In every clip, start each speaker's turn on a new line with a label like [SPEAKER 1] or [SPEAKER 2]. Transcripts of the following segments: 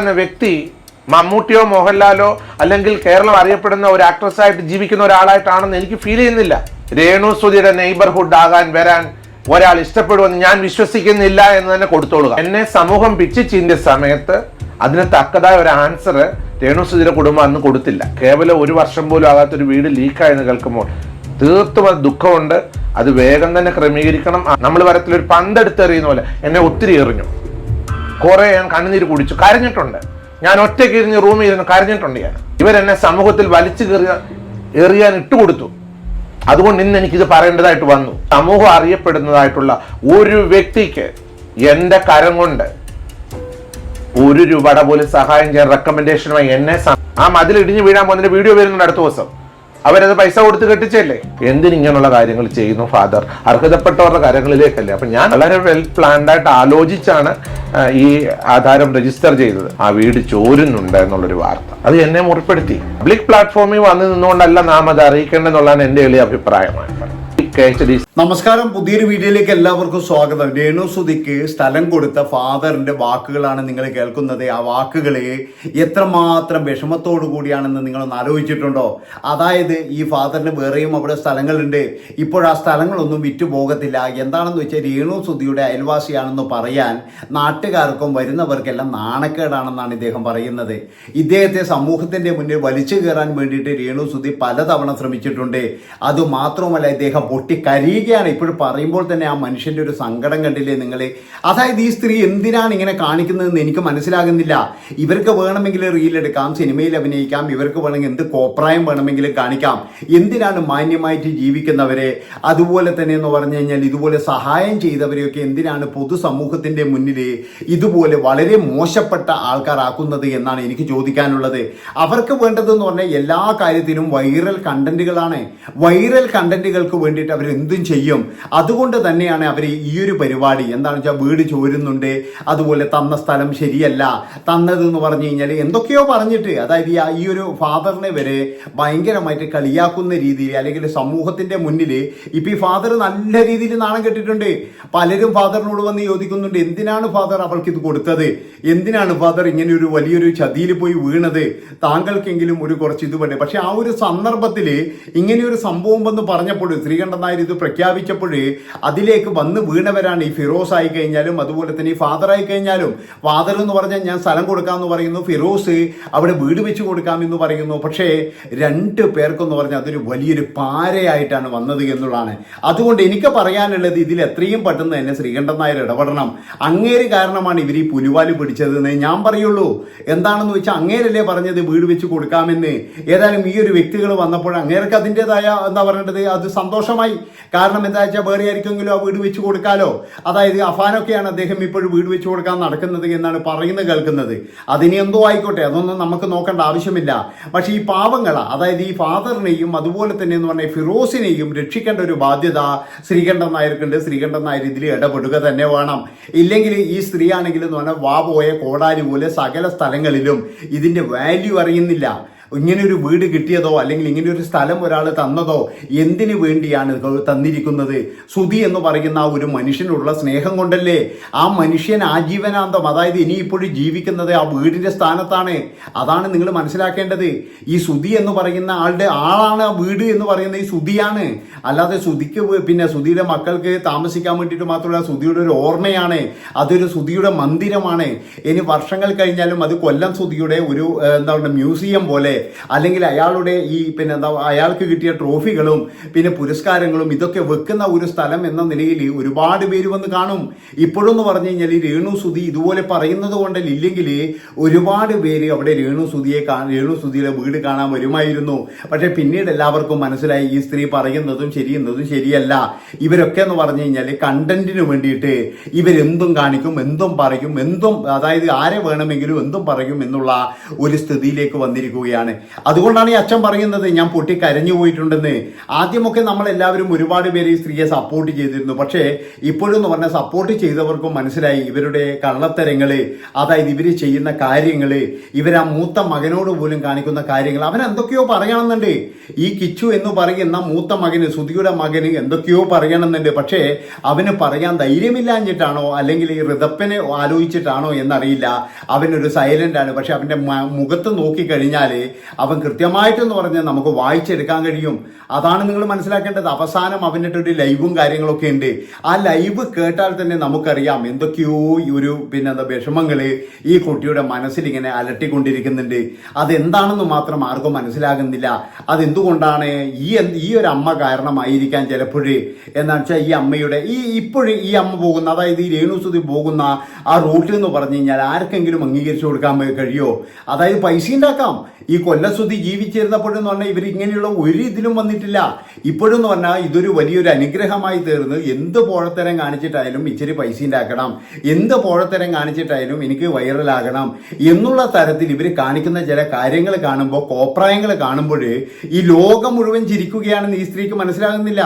[SPEAKER 1] എന്ന വ്യക്തി മമ്മൂട്ടിയോ മോഹൻലാലോ അല്ലെങ്കിൽ കേരളം അറിയപ്പെടുന്ന ഒരു ആക്ട്രസ് ആയിട്ട് ജീവിക്കുന്ന ഒരാളായിട്ടാണെന്ന് എനിക്ക് ഫീൽ ചെയ്യുന്നില്ല. രേണു സുധിയുടെ നെയ്ബർഹുഡ് ആകാൻ വരാൻ ഒരാൾ ഇഷ്ടപ്പെടുമെന്ന് ഞാൻ വിശ്വസിക്കുന്നില്ല എന്ന് തന്നെ കൊടുത്തോളുക. എന്നെ സമൂഹം പിച്ചിച്ചിന്റെ സമയത്ത് അതിന് തക്കതായ ഒരു ആൻസർ രേണു സുധിയുടെ കുടുംബം അന്ന് കൊടുത്തില്ല. കേവലം ഒരു വർഷം പോലും ആകാത്തൊരു വീട് ലീക്കായെന്ന് കേൾക്കുമ്പോൾ തീർത്തും അത് ദുഃഖമുണ്ട്. അത് വേഗം തന്നെ ക്രമീകരിക്കണം. നമ്മൾ വരത്തിലൊരു പന്തെടുത്തെറിയുന്ന പോലെ എന്നെ ഒത്തിരി എറിഞ്ഞു. കുറെ ഞാൻ കണ്ണുനീര് കുടിച്ചു. കരഞ്ഞിട്ടുണ്ട്. ഞാൻ ഒറ്റയ്ക്ക് ഇരുന്ന് റൂമിൽ ഇരുന്ന് കരഞ്ഞിട്ടുണ്ട് ഞാൻ. ഇവരെന്നെ സമൂഹത്തിൽ വലിച്ചു കയറിയ എറിയാൻ ഇട്ടുകൊടുത്തു. അതുകൊണ്ട് ഇന്ന് എനിക്കിത് പറയേണ്ടതായിട്ട് വന്നു. സമൂഹം അറിയപ്പെടുന്നതായിട്ടുള്ള ഒരു വ്യക്തിക്ക് എന്റെ കരം കൊണ്ട് ഒരു രൂപയുടെ പോലും സഹായം ചെയ്യാൻ റെക്കമെൻഡേഷനുമായി എന്നെ ആ മതിൽ ഇടിഞ്ഞു വീഴാൻ പോകുന്നതിന്റെ വീഡിയോ വരുന്നുണ്ട് അടുത്ത ദിവസം. അവരത് പൈസ കൊടുത്ത് കെട്ടിച്ചല്ലേ? എന്തിനിങ്ങനെയുള്ള കാര്യങ്ങൾ ചെയ്യുന്നു ഫാദർ അർഹതപ്പെട്ടവരുടെ കാര്യങ്ങളിലേക്കല്ലേ? അപ്പൊ ഞാൻ വളരെ വെൽ പ്ലാൻഡ് ആയിട്ട് ആലോചിച്ചാണ് ഈ ആധാരം രജിസ്റ്റർ ചെയ്തത്. ആ വീട് ചോരുന്നുണ്ട് എന്നുള്ളൊരു വാർത്ത. അത് എന്നെ മുറിപ്പെടുത്തി. പബ്ലിക് പ്ലാറ്റ്ഫോമിൽ വന്ന് നിന്നുകൊണ്ടല്ല നാം അത് അറിയിക്കേണ്ടതെന്നുള്ളതാണ് എന്റെ എളിയ അഭിപ്രായമാണ്.
[SPEAKER 2] നമസ്കാരം. പുതിയൊരു വീഡിയോയിലേക്ക് എല്ലാവർക്കും സ്വാഗതം. രേണു സുധിക്ക് സ്ഥലം കൊടുത്ത ഫാദറിന്റെ വാക്കുകളാണ് നിങ്ങൾ കേൾക്കുന്നത്. ആ വാക്കുകളെ എത്രമാത്രം വിഷമത്തോടു കൂടിയാണെന്ന് നിങ്ങളൊന്ന് ആലോചിച്ചിട്ടുണ്ടോ? അതായത് ഈ ഫാദറിന് വേറെയും അവിടെ സ്ഥലങ്ങളുണ്ട്. ഇപ്പോൾ ആ സ്ഥലങ്ങളൊന്നും വിറ്റു പോകത്തില്ല. എന്താണെന്ന് വെച്ചാൽ രേണു സുധിയുടെ അയൽവാസിയാണെന്ന് പറയാൻ നാട്ടുകാർക്കും വരുന്നവർക്കെല്ലാം നാണക്കേടാണെന്നാണ് ഇദ്ദേഹം പറയുന്നത്. ഇദ്ദേഹത്തെ സമൂഹത്തിന്റെ മുന്നിൽ വലിച്ചു കയറാൻ വേണ്ടിയിട്ട് രേണു സുധി പലതവണ ശ്രമിച്ചിട്ടുണ്ട്. അതുമാത്രമല്ല ഇദ്ദേഹം കരിയുകയാണ്. ഇപ്പോഴും പറയുമ്പോൾ തന്നെ ആ മനുഷ്യന്റെ ഒരു സങ്കടം കണ്ടില്ലേ നിങ്ങൾ അതായത് ഈ സ്ത്രീ എന്തിനാണ് ഇങ്ങനെ കാണിക്കുന്നതെന്ന് എനിക്ക് മനസ്സിലാകുന്നില്ല. ഇവർക്ക് വേണമെങ്കിൽ റീൽ എടുക്കാം സിനിമയിൽ അഭിനയിക്കാം ഇവർക്ക് വേണമെങ്കിൽ എന്ത് കോപ്രായം വേണമെങ്കിലും കാണിക്കാം. എന്തിനാണ് മാന്യമായിട്ട് ജീവിക്കുന്നവരെ? അതുപോലെ തന്നെ എന്ന് പറഞ്ഞു കഴിഞ്ഞാൽ ഇതുപോലെ സഹായം ചെയ്തവരെയൊക്കെ എന്തിനാണ് പൊതുസമൂഹത്തിന്റെ മുന്നിൽ ഇതുപോലെ വളരെ മോശപ്പെട്ട ആൾക്കാരാക്കുന്നത് എന്നാണ് എനിക്ക് ചോദിക്കാനുള്ളത്. അവർക്ക് വേണ്ടതെന്ന് പറഞ്ഞാൽ എല്ലാ കാര്യത്തിനും വൈറൽ കണ്ടന്റുകളാണ് വൈറൽ കണ്ടന്റുകൾക്ക് വേണ്ടിയിട്ട് അവർ എന്തും ചെയ്യും. അതുകൊണ്ട് തന്നെയാണ് അവർ ഈ ഒരു പരിപാടി. എന്താണെന്ന് വെച്ചാൽ വീട് ചോരുന്നുണ്ട്. അതുപോലെ തന്ന സ്ഥലം ശരിയല്ല. തന്നതെന്ന് പറഞ്ഞു കഴിഞ്ഞാൽ എന്തൊക്കെയോ പറഞ്ഞിട്ട് അതായത് ഈ ഒരു ഫാദറിനെ വരെ ഭയങ്കരമായിട്ട് കളിയാക്കുന്ന രീതിയിൽ അല്ലെങ്കിൽ സമൂഹത്തിന്റെ മുന്നിൽ ഇപ്പൊ ഈ ഫാദർ നല്ല രീതിയിൽ നാണം കെട്ടിട്ടുണ്ട് പലരും ഫാദറിനോട് വന്ന് ചോദിക്കുന്നുണ്ട് എന്തിനാണ് ഫാദർ അവൾക്ക് ഇത് കൊടുത്തത്? എന്തിനാണ് ഫാദർ ഇങ്ങനെ ഒരു വലിയൊരു ചതിയിൽ പോയി വീണത്? താങ്കൾക്കെങ്കിലും ഒരു കുറച്ച് ഇത് വേണ്ടേ? പക്ഷെ ആ ഒരു സന്ദർഭത്തിൽ ഇങ്ങനെ ഒരു സംഭവം വന്ന് പറഞ്ഞപ്പോൾ ശ്രീകണ്ഠൻ നായർ ഇത് പ്രഖ്യാപിച്ചപ്പോഴേ അതിലേക്ക് വന്ന് വീണവരാണ് ഈ ഫിറോസ് ആയി കഴിഞ്ഞാലും അതുപോലെ തന്നെ ഈ ഫാദർ ആയി കഴിഞ്ഞാലും. ഫാദർ എന്ന് പറഞ്ഞാൽ ഞാൻ സ്ഥലം കൊടുക്കാമെന്ന് പറയുന്നു ഫിറോസ് അവിടെ വീട് വെച്ച് കൊടുക്കാമെന്ന് പറയുന്നു. പക്ഷേ രണ്ട് പേർക്കെന്ന് പറഞ്ഞാൽ അതൊരു വലിയൊരു പാരയായിട്ടാണ് വന്നത് എന്നുള്ളതാണ്. അതുകൊണ്ട് എനിക്ക് പറയാനുള്ളത് ഇതിൽ എത്രയും പെട്ടെന്ന് തന്നെ ശ്രീകണ്ഠൻ നായർ ഇടപെടണം. അങ്ങേര് കാരണമാണ് ഇവർ ഈ പുലിവാൽ പിടിച്ചതെന്ന് ഞാൻ പറയുള്ളൂ. എന്താണെന്ന് വെച്ചാൽ അങ്ങേരല്ലേ പറഞ്ഞത് വീട് വെച്ച് കൊടുക്കാമെന്ന്. ഏതായാലും ഈ ഒരു വ്യക്തികൾ വന്നപ്പോൾ അങ്ങേർക്ക് അതിന്റെതായ എന്താ പറയേണ്ടത് അത് സന്തോഷമായി കാരണം എന്താ വെച്ചാൽ വേറെ ആയിരിക്കുമെങ്കിലും ആ വീട് വെച്ച് കൊടുക്കാലോ? അതായത് അഫാനൊക്കെയാണ് അദ്ദേഹം ഇപ്പോഴും വീട് വെച്ച് കൊടുക്കാൻ നടക്കുന്നത് എന്നാണ് പറയുന്നത് കേൾക്കുന്നത്. അതിനി എന്തോ ആയിക്കോട്ടെ അതൊന്നും നമുക്ക് നോക്കേണ്ട ആവശ്യമില്ല. പക്ഷേ ഈ പാവങ്ങള അതായത് ഈ ഫാദറിനെയും അതുപോലെ തന്നെ എന്ന് പറഞ്ഞാൽ ഫിറോസിനെയും രക്ഷിക്കേണ്ട ഒരു ബാധ്യത ശ്രീകണ്ഠൻ നായർക്കുണ്ട്. ശ്രീകണ്ഠൻ നായർ ഇതിൽ ഇടപെടുക തന്നെ വേണം. ഇല്ലെങ്കിൽ ഈ സ്ത്രീ എന്ന് പറഞ്ഞാൽ വാ പോയ കോടാലി പോലെ സകല സ്ഥലങ്ങളിലും ഇതിന്റെ വാല്യൂ അറിയുന്നില്ല. ഇങ്ങനെ ഒരു വീട് കിട്ടിയതോ അല്ലെങ്കിൽ ഇങ്ങനെ ഒരു സ്ഥലം ഒരാൾ തന്നതോ എന്തിനു വേണ്ടിയാണ് തന്നിരിക്കുന്നത്? സുതി എന്ന് പറയുന്ന ആ ഒരു മനുഷ്യനുള്ള സ്നേഹം കൊണ്ടല്ലേ ആ മനുഷ്യൻ ആജീവനാന്തം അതായത് ഇനിയിപ്പോഴും ജീവിക്കുന്നത് ആ വീടിന്റെ സ്ഥാനത്താണ്. അതാണ് നിങ്ങൾ മനസ്സിലാക്കേണ്ടത്. ഈ സുതി എന്ന് പറയുന്ന ആളുടെ ആളാണ് ആ വീട് എന്ന് പറയുന്ന ഈ സുതിയാണ് അല്ലാതെ സുതിക്ക് പിന്നെ സുതിയുടെ മക്കൾക്ക് താമസിക്കാൻ വേണ്ടിയിട്ട് മാത്രമല്ല സുതിയുടെ ഒരു ഓർമ്മയാണ്. അതൊരു സുതിയുടെ മന്ദിരമാണ്. ഇനി വർഷങ്ങൾ കഴിഞ്ഞാലും അത് കൊല്ലം സുതിയുടെ ഒരു എന്താ പറയുക മ്യൂസിയം പോലെ അല്ലെങ്കിൽ അയാളുടെ ഈ പിന്നെ എന്താ അയാൾക്ക് കിട്ടിയ ട്രോഫികളും പിന്നെ പുരസ്കാരങ്ങളും ഇതൊക്കെ വെക്കുന്ന ഒരു സ്ഥലം എന്ന നിലയിൽ ഒരുപാട് പേര് വന്ന് കാണും. ഇപ്പോഴെന്ന് പറഞ്ഞു കഴിഞ്ഞാൽ ഈ രേണു സുധി ഇതുപോലെ പറയുന്നത് കൊണ്ടല്ലെങ്കിൽ ഒരുപാട് പേര് അവിടെ രേണു സുധിയെ രേണു സുധിയുടെ വീട് കാണാൻ വരുമായിരുന്നു. പക്ഷെ പിന്നീട് എല്ലാവർക്കും മനസ്സിലായി ഈ സ്ത്രീ പറയുന്നതും ശരിയെന്നതും ശരിയല്ല. ഇവരൊക്കെ എന്ന് പറഞ്ഞു കഴിഞ്ഞാൽ കണ്ടന്റിന് വേണ്ടിയിട്ട് ഇവരെന്തും കാണിക്കും എന്തും പറയും എന്തും അതായത് ആരെ വേണമെങ്കിലും എന്തും പറയും എന്നുള്ള ഒരു സ്ഥിതിയിലേക്ക് വന്നിരിക്കുകയാണ്. തന്നെയാണ് അതുകൊണ്ടാണ് ഈ അച്ഛൻ പറയുന്നത് ഞാൻ പൊട്ടി കരഞ്ഞു പോയിട്ടുണ്ടെന്ന്. ആദ്യമൊക്കെ നമ്മൾ എല്ലാവരും ഒരുപാട് പേര് ഈ സ്ത്രീയെ സപ്പോർട്ട് ചെയ്തിരുന്നു. പക്ഷേ ഇപ്പോഴെന്ന് പറഞ്ഞാൽ സപ്പോർട്ട് ചെയ്തവർക്കും മനസ്സിലായി ഇവരുടെ കള്ളത്തരങ്ങൾ അതായത് ഇവർ ചെയ്യുന്ന കാര്യങ്ങൾ ഇവർ ആ മൂത്ത മകനോട് പോലും കാണിക്കുന്ന കാര്യങ്ങൾ അവൻ എന്തൊക്കെയോ പറയണമെന്നുണ്ട്. ഈ കിച്ചു എന്ന് പറയുന്ന മൂത്ത മകന് സുധിയുടെ മകന് എന്തൊക്കെയോ പറയണമെന്നുണ്ട്. പക്ഷേ അവന് പറയാൻ ധൈര്യമില്ലാഞ്ഞിട്ടാണോ അല്ലെങ്കിൽ ഈ ഋതപ്പനെ ആലോചിച്ചിട്ടാണോ എന്നറിയില്ല. അവനൊരു സൈലന്റ് ആണ്. പക്ഷെ അവന്റെ മുഖത്ത് നോക്കിക്കഴിഞ്ഞാൽ അവൻ കൃത്യമായിട്ടെന്ന് പറഞ്ഞാൽ നമുക്ക് വായിച്ചെടുക്കാൻ കഴിയും. അതാണ് നിങ്ങൾ മനസ്സിലാക്കേണ്ടത്. അവസാനം അവനിട്ട് ഒരു ലൈവും കാര്യങ്ങളൊക്കെ ഉണ്ട്. ആ ലൈവ് കേട്ടാൽ തന്നെ നമുക്കറിയാം എന്തൊക്കെയോ ഒരു പിന്നെ എന്താ വിഷമങ്ങൾ ഈ കുട്ടിയുടെ മനസ്സിൽ ഇങ്ങനെ അലട്ടിക്കൊണ്ടിരിക്കുന്നുണ്ട്. അതെന്താണെന്ന് മാത്രം ആർക്കും മനസ്സിലാകുന്നില്ല. അതെന്തുകൊണ്ടാണ് ഈ ഈ ഒരു അമ്മ കാരണമായിരിക്കാൻ ചിലപ്പോഴേ എന്താ വെച്ചാൽ ഈ അമ്മയുടെ ഈ ഇപ്പോഴും ഈ അമ്മ പോകുന്ന അതായത് ഈ രേണുസുതി പോകുന്ന ആ റൂട്ടിൽ എന്ന് പറഞ്ഞു കഴിഞ്ഞാൽ ആർക്കെങ്കിലും അംഗീകരിച്ചു കൊടുക്കാൻ കഴിയോ? അതായത് പൈസ ഉണ്ടാക്കാം. ഈ കൊല്ലസുതി ജീവിച്ചിരുന്നപ്പോഴെന്ന് പറഞ്ഞാൽ ഇവർ ഇങ്ങനെയുള്ള ഒരു ഇതിലും വന്നിട്ടില്ല. ഇപ്പോഴെന്ന് പറഞ്ഞാൽ ഇതൊരു വലിയൊരു അനുഗ്രഹമായി തീർന്ന് എന്ത് പോഴത്തരം കാണിച്ചിട്ടായാലും ഇച്ചിരി പൈസ ഉണ്ടാക്കണം എന്ത് പോഴത്തരം കാണിച്ചിട്ടായാലും എനിക്ക് വൈറലാകണം എന്നുള്ള തരത്തിൽ ഇവർ കാണിക്കുന്ന ചില കാര്യങ്ങൾ കാണുമ്പോൾ കോപ്രായങ്ങൾ കാണുമ്പോൾ ഈ ലോകം മുഴുവൻ ചിരിക്കുകയാണെന്ന് ഈ സ്ത്രീക്ക് മനസ്സിലാകുന്നില്ല.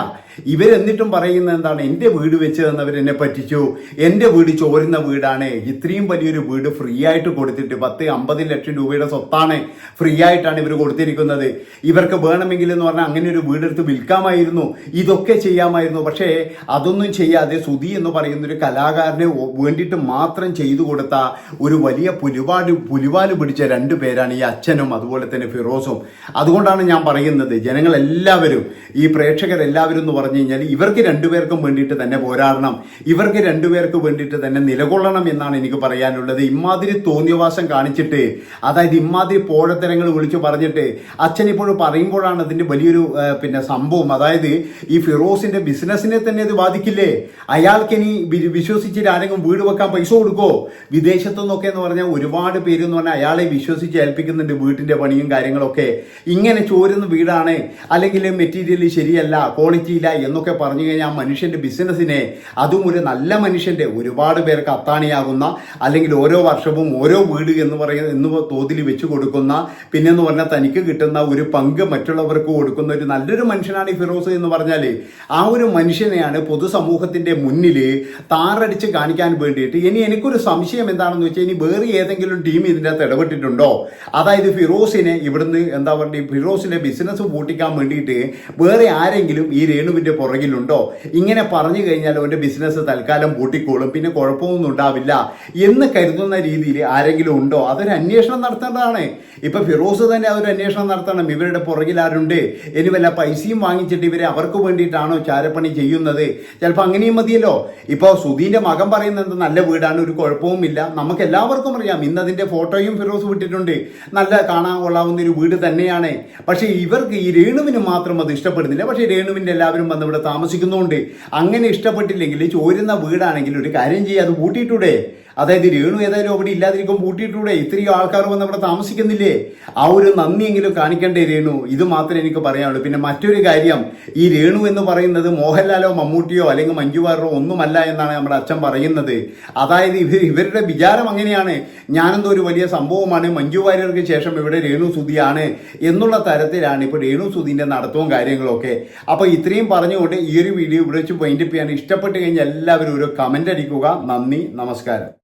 [SPEAKER 2] ഇവരെന്നിട്ടും പറയുന്നത് എന്താണ്? എന്റെ വീട് വെച്ച് തന്നവർ എന്നെ പറ്റിച്ചു. എന്റെ വീട് ചോരുന്ന വീടാണ്. ഇത്രയും വലിയൊരു വീട് ഫ്രീ ആയിട്ട് കൊടുത്തിട്ട് പത്ത് അമ്പത് ലക്ഷം രൂപയുടെ സ്വത്താണ്. ഫ്രീ ആയിട്ടാണ് ഇവർ കൊടുത്തിരിക്കുന്നത്. ഇവർക്ക് വേണമെങ്കിൽ എന്ന് പറഞ്ഞാൽ അങ്ങനെ ഒരു വീടെടുത്ത് വിൽക്കാമായിരുന്നു. ഇതൊക്കെ ചെയ്യാമായിരുന്നു. പക്ഷേ അതൊന്നും ചെയ്യാതെ സുധി എന്ന് പറയുന്ന ഒരു കലാകാരനെ വേണ്ടിയിട്ട് മാത്രം ചെയ്തു കൊടുത്ത ഒരു വലിയ പുലിപാട് പുലിവാൽ പിടിച്ച രണ്ടു പേരാണ് ഈ അച്ഛനും അതുപോലെ തന്നെ ഫിറോസും. അതുകൊണ്ടാണ് ഞാൻ പറയുന്നത് ജനങ്ങളെല്ലാവരും ഈ പ്രേക്ഷകരെല്ലാവരും എന്ന് പറഞ്ഞു കഴിഞ്ഞാൽ ഇവർക്ക് രണ്ടുപേർക്കും വേണ്ടിയിട്ട് തന്നെ പോരാടണം. ഇവർക്ക് രണ്ടുപേർക്ക് വേണ്ടിയിട്ട് തന്നെ നിലകൊള്ളണം എന്നാണ് എനിക്ക് പറയാനുള്ളത്. ഇമാതിരി തോന്നിയവാസം കാണിച്ചിട്ട് അതായത് ഇമാതിരി പോഴത്തരങ്ങൾ വിളിച്ചു പറഞ്ഞിട്ട് അച്ഛൻ ഇപ്പോഴും പറയുമ്പോഴാണ് അതിന്റെ വലിയൊരു പിന്നെ സംഭവം. അതായത് ഈ ഫിറോസിന്റെ ബിസിനസ്സിനെ തന്നെ അത് ബാധിക്കില്ലേ? അയാൾക്ക് ഇനി വി- വിശ്വസിച്ചിട്ട് ആരെങ്കിലും വീട് വെക്കാൻ പൈസ കൊടുക്കോ? വിദേശത്തു നിന്നൊക്കെ എന്ന് പറഞ്ഞാൽ ഒരുപാട് പേര് എന്ന് പറഞ്ഞാൽ അയാളെ വിശ്വസിച്ച് ഏൽപ്പിക്കുന്നുണ്ട് വീട്ടിന്റെ പണിയും കാര്യങ്ങളൊക്കെ. ഇങ്ങനെ ചോരുന്ന വീടാണ്. അല്ലെങ്കിൽ മെറ്റീരിയൽ ശരിയല്ല ക്വാളിറ്റി ഇല്ല എന്നൊക്കെ പറഞ്ഞു കഴിഞ്ഞാൽ ആ മനുഷ്യന്റെ ബിസിനസ്സിനെ അതും ഒരു നല്ല മനുഷ്യന്റെ ഒരുപാട് പേർക്ക് അത്താണിയാകുന്ന അല്ലെങ്കിൽ ഓരോ വർഷവും ഓരോ വീട് എന്ന് പറയുന്ന എന്ന് തോതിൽ വെച്ച് കൊടുക്കുന്ന പിന്നെ എന്ന് പറഞ്ഞാൽ തനിക്ക് കിട്ടുന്ന ഒരു പങ്ക് മറ്റുള്ളവർക്ക് കൊടുക്കുന്ന ഒരു നല്ലൊരു മനുഷ്യനാണ് ഈ ഫിറോസ് എന്ന് പറഞ്ഞാൽ ആ ഒരു മനുഷ്യനെയാണ് പൊതുസമൂഹത്തിന്റെ മുന്നിൽ താറടിച്ച് കാണിക്കാൻ വേണ്ടിയിട്ട്. ഇനി എനിക്കൊരു സംശയം എന്താണെന്ന് വെച്ചാൽ ഇനി വേറെ ഏതെങ്കിലും ടീം ഇതിന്റെ അകത്ത് ഇടപെട്ടിട്ടുണ്ടോ? അതായത് ഫിറോസിനെ ഇവിടുന്ന് എന്താ പറയുക ഫിറോസിന്റെ ബിസിനസ് പൂട്ടിക്കാൻ വേണ്ടിയിട്ട് വേറെ ആരെങ്കിലും ഈ രേണുവിന്റെ പുറകിലുണ്ടോ? ഇങ്ങനെ പറഞ്ഞു കഴിഞ്ഞാൽ അവന്റെ ബിസിനസ് തൽക്കാലം പൂട്ടിക്കോളും. പിന്നെ കുഴപ്പമൊന്നും ഉണ്ടാവില്ല എന്ന് കരുതുന്ന രീതിയിൽ ആരെങ്കിലും ഉണ്ടോ? അതൊരു അന്വേഷണം നടത്തേണ്ടതാണ്. ഇപ്പൊ ഫിറോസ് തന്നെ അതൊരു അന്വേഷണം നടത്തണം. ഇവരുടെ പുറകിൽ ആരുണ്ട്? ഇനി വല്ല പൈസയും വാങ്ങിച്ചിട്ട് ഇവരെ അവർക്ക് വേണ്ടിയിട്ടാണോ ചാരപ്പണി ചെയ്യുന്നത്? ചിലപ്പോൾ അങ്ങനെയും മതിയല്ലോ. ഇപ്പോൾ സുധീന്റെ മകൻ പറയുന്നത് നല്ല വീടാണ് ഒരു കുഴപ്പവുമില്ല. നമുക്ക് എല്ലാവർക്കും അറിയാം. ഇന്ന് അതിന്റെ ഫോട്ടോയും ഫിറോസ് വിട്ടിട്ടുണ്ട് നല്ല കാണാൻ കൊള്ളാവുന്ന ഒരു വീട് തന്നെയാണ്. പക്ഷേ ഇവർക്ക് ഈ രേണുവിന് മാത്രം അത് ഇഷ്ടപ്പെടുന്നില്ല. പക്ഷേ രേണുവിന്റെ എല്ലാവരും വന്ന് ഇവിടെ താമസിക്കുന്നുണ്ട്. അങ്ങനെ ഇഷ്ടപ്പെട്ടില്ലെങ്കിൽ ചോരുന്ന വീടാണെങ്കിൽ ഒരു കാര്യം ചെയ്യുക അത് പൂട്ടിയിട്ടൂടെ അതായത് രേണു ഏതായാലും അവിടെ ഇല്ലാതിരിക്കും പൂട്ടിയിട്ടൂടെ ഇത്രയും ആൾക്കാർ വന്ന് അവിടെ താമസിക്കുന്നില്ലേ? ആ ഒരു നന്ദിയെങ്കിലും കാണിക്കണ്ടേ രേണു? ഇത് മാത്രമേ എനിക്ക് പറയാനുള്ളൂ. പിന്നെ മറ്റൊരു കാര്യം ഈ രേണു എന്ന് പറയുന്നത് മോഹൻലാലോ മമ്മൂട്ടിയോ അല്ലെങ്കിൽ മഞ്ജുവാറോ ഒന്നുമല്ല എന്നാണ് നമ്മുടെ അച്ഛൻ പറയുന്നത്. അതായത് ഇവർ ഇവരുടെ വിചാരം അങ്ങനെയാണ്. ഞാനെന്തോ ഒരു വലിയ സംഭവമാണ് മഞ്ജു വാര്യർക്ക് ശേഷം ഇവിടെ രേണു സുധിയാണ് എന്നുള്ള തരത്തിലാണ് ഇപ്പോൾ രേണു സുധീന്റെ നടത്തവും കാര്യങ്ങളൊക്കെ. അപ്പോൾ ഇത്രയും പറഞ്ഞുകൊണ്ട് ഈ ഒരു വീഡിയോ ഇവിടെ വെച്ച് വൈൻഡപ്പ് ചെയ്യാൻ ഇഷ്ടപ്പെട്ട് കഴിഞ്ഞാൽ എല്ലാവരും ഒരു കമന്റ് അടിക്കുക. നന്ദി നമസ്കാരം.